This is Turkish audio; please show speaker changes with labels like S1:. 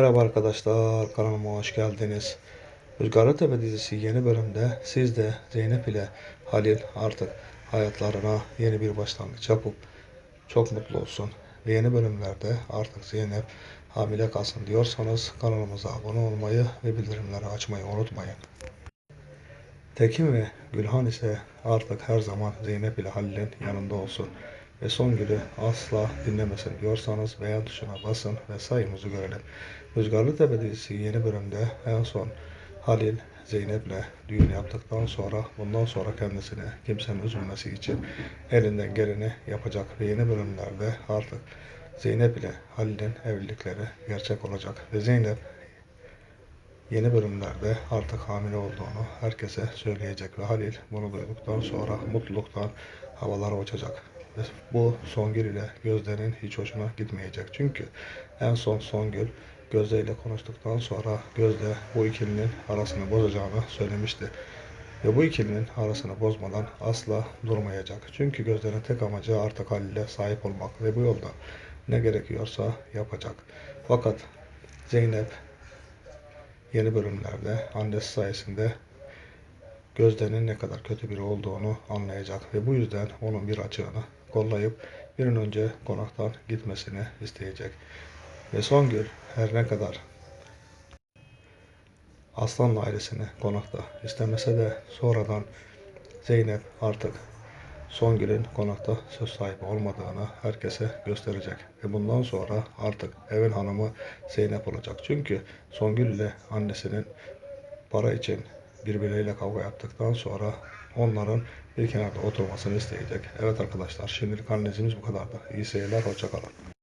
S1: Merhaba arkadaşlar, kanalıma hoş geldiniz. Rüzgarlı Tepe dizisi yeni bölümde siz de Zeynep ile Halil artık hayatlarına yeni bir başlangıç yapıp çok mutlu olsun. Ve yeni bölümlerde artık Zeynep hamile kalsın diyorsanız kanalımıza abone olmayı ve bildirimleri açmayı unutmayın. Tekin ve Gülhan ise artık her zaman Zeynep ile Halil'in yanında olsun ve Songül'ü asla dinlemesin diyorsanız beğen tuşuna basın ve sayımızı görelim. Rüzgarlı Tepe dizisi yeni bölümde en son Halil Zeynep'le düğün yaptıktan sonra bundan sonra kendisine kimsenin üzülmesi için elinden geleni yapacak ve yeni bölümlerde artık Zeynep ile Halil'in evlilikleri gerçek olacak ve Zeynep Yeni bölümlerde artık hamile olduğunu herkese söyleyecek ve Halil bunu duyduktan sonra mutluluktan havalara uçacak. Bu Songül ile Gözde'nin hiç hoşuna gitmeyecek. Çünkü en son Songül Gözde ile konuştuktan sonra Gözde bu ikilinin arasını bozacağını söylemişti. Ve bu ikilinin arasını bozmadan asla durmayacak. Çünkü Gözde'nin tek amacı artık Halil'e sahip olmak ve bu yolda ne gerekiyorsa yapacak. Fakat Zeynep yeni bölümlerde annesi sayesinde Gözde'nin ne kadar kötü biri olduğunu anlayacak ve bu yüzden onun bir açığını kollayıp bir an önce konaktan gitmesini isteyecek. Ve Songül her ne kadar Aslan'la ailesini konakta istemese de sonradan Zeynep artık Songül'ün konakta söz sahibi olmadığını herkese gösterecek. Ve bundan sonra artık evin hanımı Zeynep olacak. Çünkü Songül ile annesinin para için birbirleriyle kavga yaptıktan sonra onların bir kenarda oturmasını isteyecek. Evet arkadaşlar şimdilik analizimiz bu kadardı. İyi seyirler, hoşçakalın.